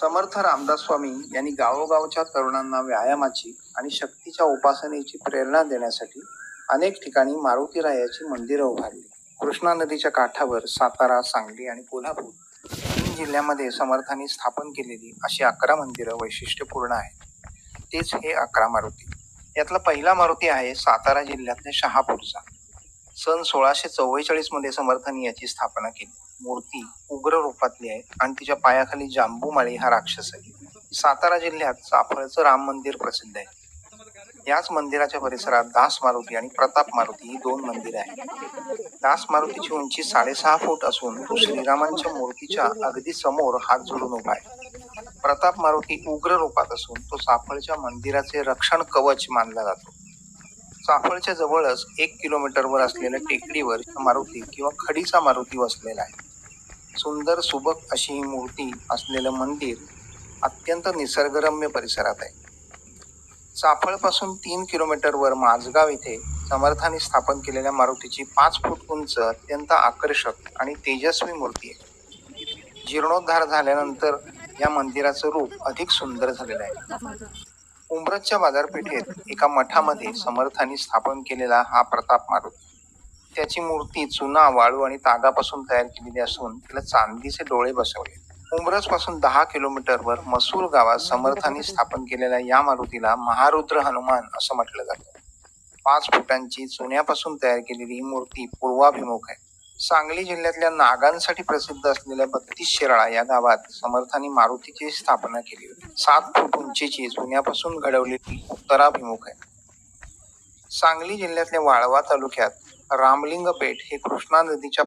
समर्थ रामदास स्वामी यांनी गावोगावच्या तरुणांना व्यायामाची आणि शक्तीच्या उपासनेची प्रेरणा देण्यासाठी अनेक ठिकाणी मारुतीरायाची मंदिरं उभारली. कृष्णा नदीच्या काठावर सातारा सांगली आणि कोल्हापूर तीन जिल्ह्यामध्ये समर्थांनी स्थापन केलेली अशी अकरा मंदिरं वैशिष्ट्यपूर्ण आहेत. तेच हे अकरा मारुती. यातला पहिला मारुती आहे सातारा जिल्ह्यातल्या शहापूरचा. सन सोळाशे चव्वेचाळीसमध्ये समर्थांनी याची स्थापना केली. मूर्ती उग्र रूपातली आहे आणि तिच्या पायाखाली जांबूमाळी हा राक्षस आहे. सातारा जिल्ह्यात चाफळचं राम मंदिर प्रसिद्ध आहे. याच मंदिराच्या परिसरात दास मारुती आणि प्रताप मारुती ही दोन मंदिरे आहेत. दास मारुतीची उंची साडेसहा फूट असून तो श्रीरामांच्या मूर्तीच्या अगदी समोर हात जोडून उभा आहे. प्रताप मारुती उग्र रूपात असून तो साफळच्या मंदिराचे रक्षण कवच मानला जातो. चाफळच्या जवळच एक किलोमीटरवर असलेल्या टेकडीवर मारुती किंवा खडीचा मारुती वसलेला आहे. सुंदर सुबक अशी ही मूर्ती असलेलं मंदिर अत्यंत निसर्गरम्य परिसरात आहे. चाफळपासून तीन किलोमीटरवर माझगाव इथे समर्थाने स्थापन केलेल्या मारुतीची पाच फूट उंच अत्यंत आकर्षक आणि तेजस्वी मूर्ती आहे. जीर्णोद्धार झाल्यानंतर या मंदिराचं रूप अधिक सुंदर झालेलं आहे. उंबरजच्या बाजारपेठेत एका मठामध्ये समर्थांनी स्थापन केलेला हा प्रताप मारुती. त्याची मूर्ती चुना वाळू आणि तागापासून तयार केलेली असून तिला चांदीचे डोळे बसवले. उमरजपासून दहा किलोमीटरवर मसूर गावात समर्थांनी स्थापन केलेल्या या मारुतीला महारुद्र हनुमान असं म्हटलं जातं. पाच फुटांची चुन्यापासून तयार केलेली ही मूर्ती पूर्वाभिमुख आहे. सांगली जिल्ह्यातल्या नागांसाठी प्रसिद्ध असलेल्या बत्तीस शिराळा या गावात समर्थांनी मारुतीची स्थापना केली होती. सात फूट उंचीची जुन्यापासून घडवलेली उत्तराभिमुख आहे. सांगली जिल्ह्यातल्या वाळवा तालुक्यात रामलिंग पेठ हे कृष्णा नदीच्या